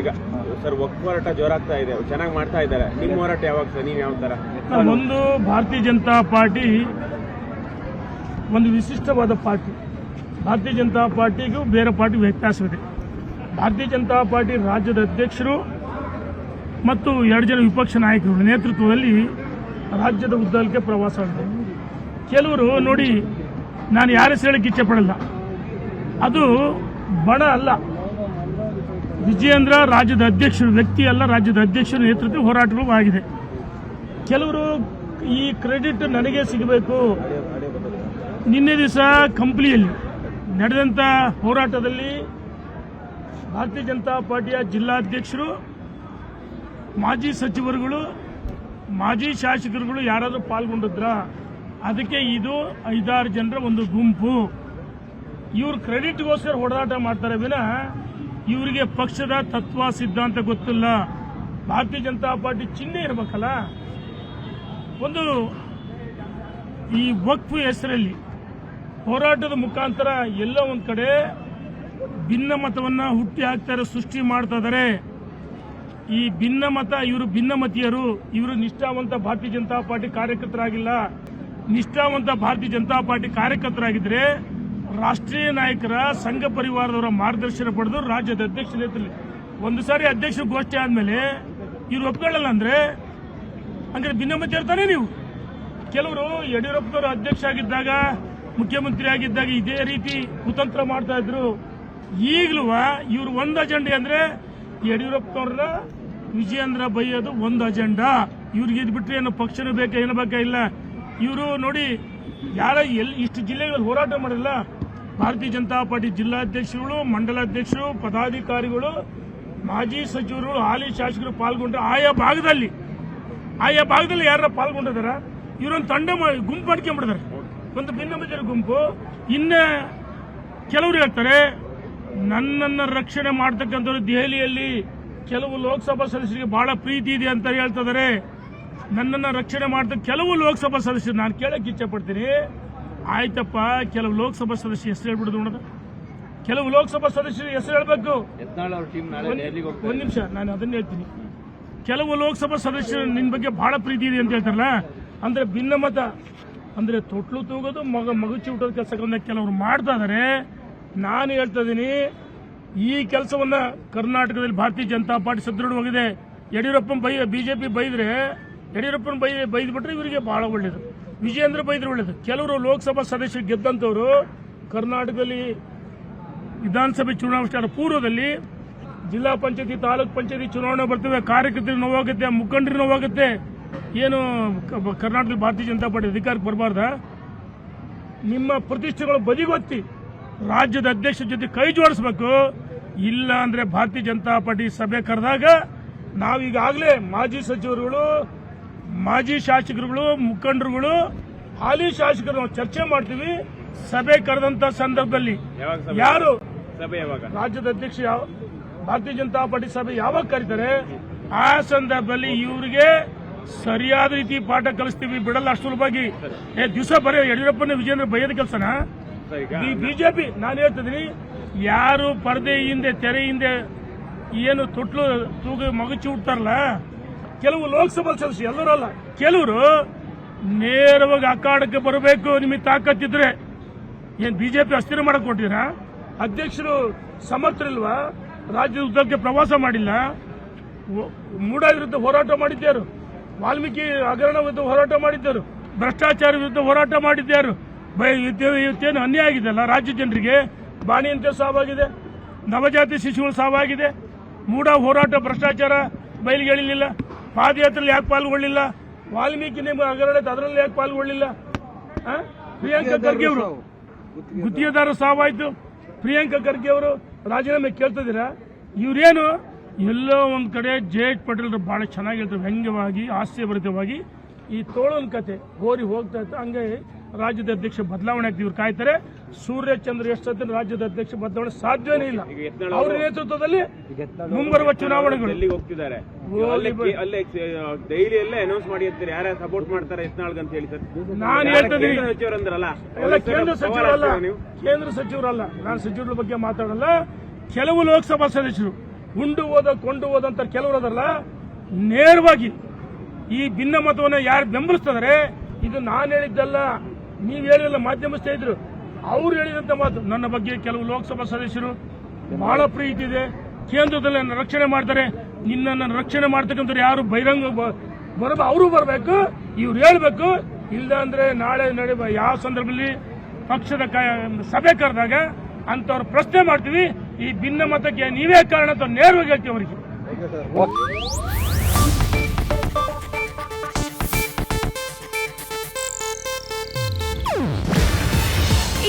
ಈಗ ಸರ್ ಒಕ್ಕ ಹೋರಾಟ ಜೋರಾಗ್ತಾ ಇದೆ. ಚೆನ್ನಾಗಿ ಮಾಡ್ತಾ ಇದ್ದಾರೆ. ನಿಮ್ಮ ಹೋರಾಟ ಯಾವಾಗ ಸರ್? ನೀವು ಯಾವ ಒಂದು ಭಾರತೀಯ ಜನತಾ ಪಾರ್ಟಿ, ಒಂದು ವಿಶಿಷ್ಟವಾದ ಪಾರ್ಟಿ. ಭಾರತೀಯ ಜನತಾ ಪಾರ್ಟಿಗೂ ಬೇರೆ ಪಾರ್ಟಿ ವ್ಯತ್ಯಾಸವಿದೆ. ಭಾರತೀಯ ಜನತಾ ಪಾರ್ಟಿ ರಾಜ್ಯದ ಅಧ್ಯಕ್ಷರು ಮತ್ತು ಎರಡು ಜನ ವಿಪಕ್ಷ ನಾಯಕರು ನೇತೃತ್ವದಲ್ಲಿ ರಾಜ್ಯದ ಉದ್ದಕ್ಕೆ ಪ್ರವಾಸ ಮಾಡಿದೆ ಕೆಲವರು ನೋಡಿ, ನಾನು ಯಾರ ಹೇಳಕ್ಕೆ ಇಚ್ಛೆ ಪಡಲ್ಲ. ಅದು ಬಣ ಅಲ್ಲ. ವಿಜಯೇಂದ್ರ ರಾಜ್ಯದ ಅಧ್ಯಕ್ಷರು, ವ್ಯಕ್ತಿ ಅಲ್ಲ, ರಾಜ್ಯದ ಅಧ್ಯಕ್ಷರ ನೇತೃತ್ವ ಹೋರಾಟಗಳು ಆಗಿದೆ ಕೆಲವರು ಈ ಕ್ರೆಡಿಟ್ ನನಗೆ ಸಿಗಬೇಕು. ನಿನ್ನೆ ದಿವಸ ಕಂಪ್ಲಿಯಲ್ಲಿ ನಡೆದಂಥ ಹೋರಾಟದಲ್ಲಿ ಭಾರತೀಯ ಜನತಾ ಪಾರ್ಟಿಯ ಜಿಲ್ಲಾಧ್ಯಕ್ಷರು, ಮಾಜಿ ಸಚಿವರುಗಳು, ಮಾಜಿ ಶಾಸಕರುಗಳು ಯಾರಾದರೂ ಪಾಲ್ಗೊಂಡಿದ್ರ? ಅದಕ್ಕೆ ಇದು ಐದಾರು ಜನರ ಒಂದು ಗುಂಪು. ಇವ್ರು ಕ್ರೆಡಿಟ್ಗೋಸ್ಕರ ಹೊಡೆದಾಟ ಮಾಡ್ತಾರೆ. ವಿನ ಇವರಿಗೆ ಪಕ್ಷದ ತತ್ವ, ಸಿದ್ಧಾಂತ ಗೊತ್ತಿಲ್ಲ. ಭಾರತೀಯ ಜನತಾ ಪಾರ್ಟಿ ಚಿಹ್ನೆ ಇರಬೇಕಲ್ಲ? ಒಂದು ಈ ವಕ್ಫ್ ಹೆಸರಲ್ಲಿ ಹೋರಾಟದ ಮುಖಾಂತರ ಎಲ್ಲ ಒಂದು ಕಡೆ ಭಿನ್ನ ಮತವನ್ನು ಹುಟ್ಟಿ ಹಾಕ್ತಾರೆ ಸೃಷ್ಟಿ ಮಾಡ್ತಾ ಈ ಭಿನ್ನ ಮತ, ಇವರು ಭಿನ್ನಮತೀಯರು ಇವರು ನಿಷ್ಠಾವಂತ ಭಾರತೀಯ ಜನತಾ ಪಾರ್ಟಿ ಕಾರ್ಯಕರ್ತರಾಗಿಲ್ಲ. ನಿಷ್ಠಾವಂತ ಭಾರತೀಯ ಜನತಾ ಪಾರ್ಟಿ ಕಾರ್ಯಕರ್ತರಾಗಿದ್ರೆ ರಾಷ್ಟ್ರೀಯ ನಾಯಕರ ಸಂಘ ಪರಿವಾರದವರ ಮಾರ್ಗದರ್ಶನ ಪಡೆದು ರಾಜ್ಯದ ಅಧ್ಯಕ್ಷ ನೇತೃತ್ವದಲ್ಲಿ ಒಂದು ಸಾರಿ ಅಧ್ಯಕ್ಷ ಗೋಷ್ಠಿ ಆದ್ಮೇಲೆ ಇವ್ರು ಒಪ್ಕೊಳ್ಳಲ್ಲ ಅಂದ್ರೆ ಅಂದ್ರೆ ಭಿನ್ನಮತ ಇರ್ತಾನೆ ನೀವು. ಕೆಲವರು ಯಡಿಯೂರಪ್ಪನವರು ಅಧ್ಯಕ್ಷ ಆಗಿದ್ದಾಗ, ಮುಖ್ಯಮಂತ್ರಿ ಆಗಿದ್ದಾಗ ಇದೇ ರೀತಿ ಕುತಂತ್ರ ಮಾಡ್ತಾ ಇದ್ರು. ಈಗಲೂ ಇವ್ರು ಒಂದು ಅಜೆಂಡೆ ಅಂದ್ರೆ ಯಡಿಯೂರಪ್ಪನವ್ರನ್ನ ವಿಜಯೇಂದ್ರ ಬೈಯೋದು ಒಂದು ಅಜೆಂಡಾ. ಇವ್ರಿಗೆ ಇದು ಬಿಟ್ರೆ ಏನೋ ಪಕ್ಷನೂ ಬೇಕಾ, ಏನು ಬೇಕಾ ಇಲ್ಲ. ಇವರು ನೋಡಿ ಯಾರ ಎಲ್ಲಿ ಇಷ್ಟು ಜಿಲ್ಲೆಗಳಲ್ಲಿ ಹೋರಾಟ ಮಾಡಿಲ್ಲ. ಭಾರತೀಯ ಜನತಾ ಪಾರ್ಟಿ ಜಿಲ್ಲಾಧ್ಯಕ್ಷರುಗಳು, ಮಂಡಲಾಧ್ಯಕ್ಷರು, ಪದಾಧಿಕಾರಿಗಳು, ಮಾಜಿ ಸಚಿವರುಗಳು, ಹಾಲಿ ಶಾಸಕರು ಪಾಲ್ಗೊಂಡ್ರೆ ಆಯಾ ಭಾಗದಲ್ಲಿ ಆಯಾ ಭಾಗದಲ್ಲಿ ಯಾರ ಪಾಲ್ಗೊಂಡಿದಾರ? ಇವರೊಂದು ತಂಡ ಗುಂಪು ಮಾಡ್ಕೊಂಡ್ಬಿಡ್ತಾರೆ ಒಂದು ಭಿನ್ನಮತೀಯರ ಗುಂಪು. ಇನ್ನ ಕೆಲವರು ಹೇಳ್ತಾರೆ, ನನ್ನನ್ನು ರಕ್ಷಣೆ ಮಾಡ್ತಕ್ಕಂಥವ್ರು ದೆಹಲಿಯಲ್ಲಿ ಕೆಲವು ಲೋಕಸಭಾ ಸದಸ್ಯರಿಗೆ ಬಹಳ ಪ್ರೀತಿ ಇದೆ ಅಂತ ಹೇಳ್ತಿದ್ದಾರೆ ನನ್ನನ್ನು ರಕ್ಷಣೆ ಮಾಡ್ತಕ್ಕ ಕೆಲವು ಲೋಕಸಭಾ ಸದಸ್ಯರು, ನಾನು ಕೇಳಕ್ಕೆ ಇಚ್ಛೆ ಪಡ್ತೀನಿ. ಆಯ್ತಪ್ಪ ಕೆಲವು ಲೋಕಸಭಾ ಸದಸ್ಯರು ಹೆಸರು ಹೇಳ್ಬಿಡುದು ನೋಡೋದು ಕೆಲವು ಲೋಕಸಭಾ ಸದಸ್ಯರು ಹೆಸರು ಹೇಳ್ಬೇಕು. ಒಂದು ನಿಮಿಷ ನಾನು ಅದನ್ನ ಹೇಳ್ತೀನಿ. ಕೆಲವು ಲೋಕಸಭಾ ಸದಸ್ಯರು ನಿನ್ ಬಗ್ಗೆ ಬಹಳ ಪ್ರೀತಿ ಇದೆ ಅಂತ ಹೇಳ್ತಾರಲ್ಲ? ಅಂದ್ರೆ ಭಿನ್ನಮತ ಅಂದ್ರೆ ತೊಟ್ಲು ತೂಗೋದು ಮಗ ಮಗುಚಿ ಊಟದ ಕೆಲಸಗಳನ್ನ ಕೆಲವರು ಮಾಡ್ತಾ ಇದಾರೆ. ನಾನು ಹೇಳ್ತಾ ಇದ್ದೀನಿ ಈ ಕೆಲಸವನ್ನ ಕರ್ನಾಟಕದಲ್ಲಿ ಭಾರತೀಯ ಜನತಾ ಪಾರ್ಟಿ ಸದೃಢವಾಗಿದೆ ಯಡಿಯೂರಪ್ಪನ ಬೈ ಬಿಜೆಪಿ ಬೈದ್ರೆ ಯಡಿಯೂರಪ್ಪನ ಬೈ ಬೈದ್ಬಿಟ್ರೆ ಇವರಿಗೆ ಬಹಳ ಒಳ್ಳೇದು. ವಿಜಯೇಂದ್ರ ಬೈದ್ರೆ ಒಳ್ಳೇದು. ಕೆಲವರು ಲೋಕಸಭಾ ಸದಸ್ಯರು ಗೆದ್ದಂತವರು ಕರ್ನಾಟಕದಲ್ಲಿ ವಿಧಾನಸಭೆ ಚುನಾವಣೆ ಪೂರ್ವದಲ್ಲಿ ಜಿಲ್ಲಾ ಪಂಚಾಯತಿ, ತಾಲೂಕ್ ಪಂಚಾಯತಿ ಚುನಾವಣೆ ಬರ್ತವೆ ಕಾರ್ಯಕರ್ತರಿಗೆ ನೋವಾಗುತ್ತೆ ಮುಖಂಡರಿಗೆ ನೋವಾಗುತ್ತೆ. ಏನು ಕ- ಕರ್ನಾಟಕದಲ್ಲಿ ಭಾರತೀಯ ಜನತಾ ಪಾರ್ಟಿ ಅಧಿಕಾರಕ್ಕೆ ಬರಬಾರ್ದ? ನಿಮ್ಮ ಪ್ರತಿಷ್ಠೆಗಳು ಬದಿಗೊತ್ತಿ ರಾಜ್ಯದ ಅಧ್ಯಕ್ಷರ ಜೊತೆ ಕೈ ಜೋಡಿಸ್ಬೇಕು. ಇಲ್ಲ ಅಂದ್ರೆ ಭಾರತೀಯ ಜನತಾ ಪಾರ್ಟಿ ಸಭೆ ಕರೆದಾಗ ನಾವೀಗಾಗಲೇ ಮಾಜಿ ಸಚಿವರುಗಳು ಮಾಜಿ ಶಾಸಕರುಗಳು ಮುಖಂಡರುಗಳು ಹಾಲಿ ಶಾಸಕರು ನಾವು ಚರ್ಚೆ ಮಾಡ್ತೀವಿ. ಸಭೆ ಕರೆದಂತ ಸಂದರ್ಭದಲ್ಲಿ ಯಾರು? ಸಭೆ ಯಾವಾಗ? ರಾಜ್ಯದ ಅಧ್ಯಕ್ಷ ಯಾವ? ಭಾರತೀಯ ಜನತಾ ಪಾರ್ಟಿ ಸಭೆ ಯಾವಾಗ ಕರೀತಾರೆ? ಆ ಸಂದರ್ಭದಲ್ಲಿ ಇವರಿಗೆ ಸರಿಯಾದ ರೀತಿ ಪಾಠ ಕಲಿಸ್ತೀವಿ. ಬಿಡಲ್ಲ ಅಷ್ಟು ಸುಲಭವಾಗಿ. ಏ ದಿವಸ ಬರೀ ಯಡಿಯೂರಪ್ಪನ ವಿಜೇಂದ್ರ ಬೈಯದ ಕೆಲಸನ? ಈ ಬಿಜೆಪಿ ನಾನು ಹೇಳ್ತಿದ್ದೀನಿ ಯಾರು ಪರದೆ ಹಿಂದೆ ತೆರೆ ಹಿಂದೆ ಏನು ತೊಟ್ಲು ತೂಗ ಮಗುಚಿ ಹುಡ್ತಾರಲ್ಲ ಕೆಲವು ಲೋಕಸಭಾ ಸದಸ್ಯರು ಎಲ್ಲರೂ ಅಲ್ಲ, ಕೆಲವರು ನೇರವಾಗಿ ಅಖಾಡಕ್ಕೆ ಬರಬೇಕು, ನಿಮಗೆ ತಾಕತ್ತಿದ್ರೆ ಏನ್ ಬಿಜೆಪಿ ಅಸ್ಥಿರ ಮಾಡಕ್ ಕೊಟ್ಟಿರಾ? ಅಧ್ಯಕ್ಷರು ಸಮರ್ಥರಿಲ್ವಾ? ರಾಜ್ಯದ ಉದ್ದಕ್ಕೆ ಪ್ರವಾಸ ಮಾಡಿಲ್ಲ. ಮೂಡ ವಿರುದ್ಧ ಹೋರಾಟ ಮಾಡಿದ್ದರು ವಾಲ್ಮೀಕಿ ಹಗರಣ ವಿರುದ್ಧ ಹೋರಾಟ ಮಾಡಿದ್ದರು ಭ್ರಷ್ಟಾಚಾರ ವಿರುದ್ಧ ಹೋರಾಟ ಮಾಡಿದ್ದರು ಇವತ್ತೇನು ಅನ್ಯಾಯ ಆಗಿದೆಲ್ಲ ರಾಜ್ಯ ಜನರಿಗೆ? ಬಾಣಿಯಂತೆ ಸಾವಾಗಿದೆ. ನವಜಾತಿ ಶಿಶುಗಳು ಸಾವಾಗಿದೆ. ಮೂಡ ಹೋರಾಟ, ಭ್ರಷ್ಟಾಚಾರ ಬಯಲಿಗೆ ಎಳಿಲಿಲ್ಲ. ಪಾದಯಾತ್ರೆಯಲ್ಲಿ ಯಾಕೆ ಪಾಲ್ಗೊಳ್ಳಿಲ್ಲ? ವಾಲ್ಮೀಕಿ ನಿಮ್ಮ ಹಗರಣ ಇತ್ತು, ಅದರಲ್ಲಿ ಯಾಕೆ ಪಾಲ್ಗೊಳ್ಳಿಲ್ಲ? ಪ್ರಿಯಾಂಕಾ ಖರ್ಗೆ ಅವರು. ಗುತ್ತಿಗೆದಾರ ಸಾವಾಯ್ತು. ಪ್ರಿಯಾಂಕಾ ಖರ್ಗೆ ಅವರು ರಾಜೀನಾಮೆ ಕೇಳ್ತಿದ್ದೀರಾ? ಇವರೇನು? ಎಲ್ಲೋ ಒಂದು ಕಡೆ ಜೇಟ್ ಪಟೇಲ್ ಬಹಳ ಚೆನ್ನಾಗಿ ಹೇಳ್ತಾರೆ ವ್ಯಂಗ್ಯವಾಗಿ ಹಾಸ್ಯಭರಿತವಾಗಿ. ಈ ತೋಳನ್ ಕತೆ ಗೋರಿ ಹೋಗ್ತಾ ಇತ್ತು. ಹಂಗೆ ರಾಜ್ಯದ ಅಧ್ಯಕ್ಷ ಬದಲಾವಣೆ ಆಗ್ತಿವ್ರು ಇವ್ರು ಕಾಯ್ತಾರೆ. ಸೂರ್ಯಚಂದ್ರ ಎಷ್ಟು ರಾಜ್ಯದ ಅಧ್ಯಕ್ಷ ಬದಲಾವಣೆ ಸಾಧ್ಯನೇ ಇಲ್ಲ. ಅವರ ನೇತೃತ್ವದಲ್ಲಿ ಮುಂಬರುವ ಚುನಾವಣೆಗಳು. ಎಲ್ಲಿಗೆ ಹೋಗ್ತಿದ್ದಾರೆ. ಅಲ್ಲೇ ಡೈಲಿ ಅಲ್ಲೇ ಅನೌನ್ಸ್ ಮಾಡಿ ಅಂತಾರೆ. ಯಾರ ಸಪೋರ್ಟ್ ಮಾಡ್ತಾರೆ ಯತ್ನಾಳ್ಗೆ ಅಂತ ಹೇಳಿ ಸರ್. ನಾನು ಯಾರ ಹೇಳ್ತಿದ್ದೀನಿ ಕೇಂದ್ರ ಸಚಿವರಲ್ಲ. ಕೇಂದ್ರ ಸಚಿವರಲ್ಲ. ನಾನು ಸಚಿವರ ಬಗ್ಗೆ ಮಾತಾಡಲ್ಲ. ಕೆಲವು ಲೋಕಸಭಾ ಸದಸ್ಯರು ಉಂಡು ಹೋದ ಕೊಂಡು ಹೋದಂತ ಕೆಲವರು ಅದಲ್ಲ ನೇರವಾಗಿ ಈ ಭಿನ್ನ ಮತವನ್ನು ಯಾರು ಬೆಂಬಲಿಸ್ತಾರೆ ಇದು ನಾನು ಹೇಳಿದ್ದಲ್ಲ. ನೀವು ಹೇಳಿಲ್ಲ ಮಾಧ್ಯಮ ಸ್ನೇಹಿತರು, ಅವ್ರು ಹೇಳಿದಂತ ಮಾತು. ನನ್ನ ಬಗ್ಗೆ ಕೆಲವು ಲೋಕಸಭಾ ಸದಸ್ಯರು ಬಹಳ ಪ್ರೀತಿ ಇದೆ. ಕೇಂದ್ರದಲ್ಲಿ ನನ್ನ ರಕ್ಷಣೆ ಮಾಡ್ತಾರೆ. ನಿನ್ನನ್ನು ರಕ್ಷಣೆ ಮಾಡ್ತಕ್ಕಂಥವ್ರು ಯಾರು? ಬಹಿರಂಗ ಬರಬ, ಅವರು ಬರಬೇಕು, ಇವ್ರು ಹೇಳ್ಬೇಕು. ಇಲ್ಲ ಅಂದ್ರೆ ನಾಳೆ ನಡೆಯುವ ಯಾವ ಸಂದರ್ಭದಲ್ಲಿ ಪಕ್ಷದ ಸಭೆ ಕರೆದಾಗ ಅಂತವ್ರು ಪ್ರಶ್ನೆ ಮಾಡ್ತೀವಿ. ಈ ಭಿನ್ನ ಮತಕ್ಕೆ ನೀವೇ ಕಾರಣ ಅಂತ ನೇರವಾಗಿ ಹೇಳ್ತೀವಿ ಅವರಿಗೆ.